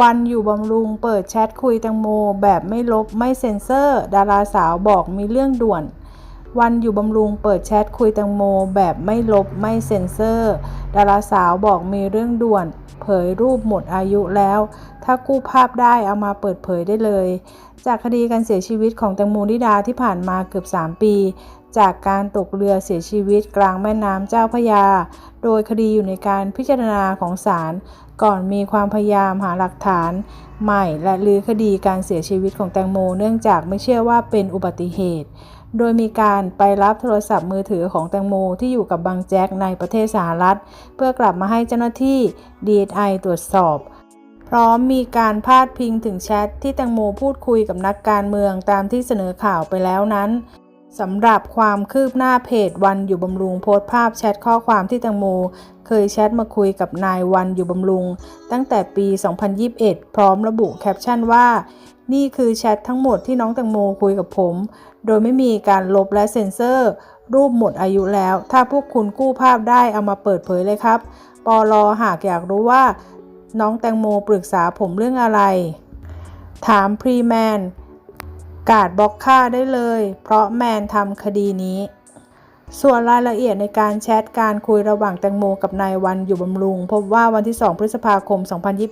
วันอยู่บำรุงเปิดแชทคุยแตงโม แบบไม่ลบไม่เซ็นเซอร์ ดาราสาวบอกมีเรื่องด่วน วันอยู่บำรุงเปิดแชทคุยแตงโม แบบไม่ลบไม่เซ็นเซอร์ ดาราสาวบอกมีเรื่องด่วน เผยรูปหมดอายุแล้ว ถ้ากู้ภาพได้เอามาเปิดเผยได้เลย จากคดีการเสียชีวิตของแตงโมนิดาที่ผ่านมาเกือบ 3 ปี จากการตกเรือเสียชีวิตกลางแม่น้ำเจ้าพระยา โดยคดีอยู่ในการพิจารณาของศาลก่อนมีความพยายามหาหลักฐานใหม่ และลือคดีการเสียชีวิตของแตงโม เนื่องจากไม่เชื่อว่าเป็นอุบัติเหตุ โดยมีการไปรับโทรศัพท์มือถือของแตงโมที่อยู่กับบางแจ็คในประเทศสหรัฐ เพื่อกลับมาให้เจ้าหน้าที่ DSI ตรวจสอบพร้อมมีการพาดพิงถึงแชทที่แตงโมพูดคุยกับนักการเมืองตามที่เสนอข่าวไปแล้วนั้น สำหรับความคืบหน้าเพจวันอยู่บำรุงโพสต์ภาพแชทข้อความที่แตงโม เคยแชทมาคุยกับนายวันอยู่บำรุง ตั้งแต่ปี 2021 พร้อมระบุแคปชั่นว่า นี่คือแชททั้งหมดที่น้องแตงโมคุยกับผม โดยไม่มีการลบและเซ็นเซอร์ รูปหมดอายุแล้ว ถ้าพวกคุณกู้ภาพได้เอามาเปิดเผยเลยครับปอลอหากอยากรู้ว่า น้องแตงโมปรึกษาผมเรื่องอะไร ถามพรีแมน กาดบล็อกค่าได้เลย เพราะแมนทำคดีนี้ ส่วนรายละเอียดในการแชทการคุยระหว่างแตงโมกับนายวันอยู่บำรุง พบว่าวันที่ 2 พฤษภาคม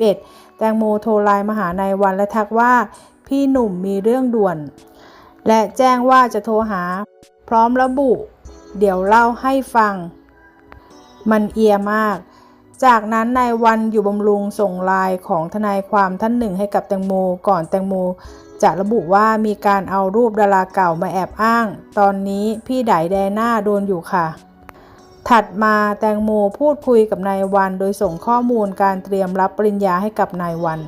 2021 แตงโมโทรไลน์มาหานายวันและทักว่า พี่หนุ่มมีเรื่องด่วน และแจ้งว่าจะโทรหา พร้อมระบุ เดี๋ยวเล่าให้ฟัง มันเอียมาก จากนั้นนายวันอยู่บำรุงส่งไลน์ของทนายความท่านหนึ่งให้กับแตงโมก่อนแตงโมจะระบุว่ามีการเอารูปดาราเก่ามาแอบอ้าง ตอนนี้พี่ไดแดน่าโดนอยู่ค่ะ ถัดมาแตงโมพูดคุยกับนายวันโดยส่งข้อมูลการเตรียมรับปริญญาให้กับนายวัน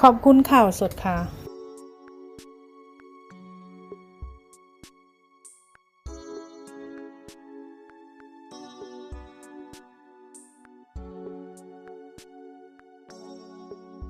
ขอบคุณข่าวสดค่ะ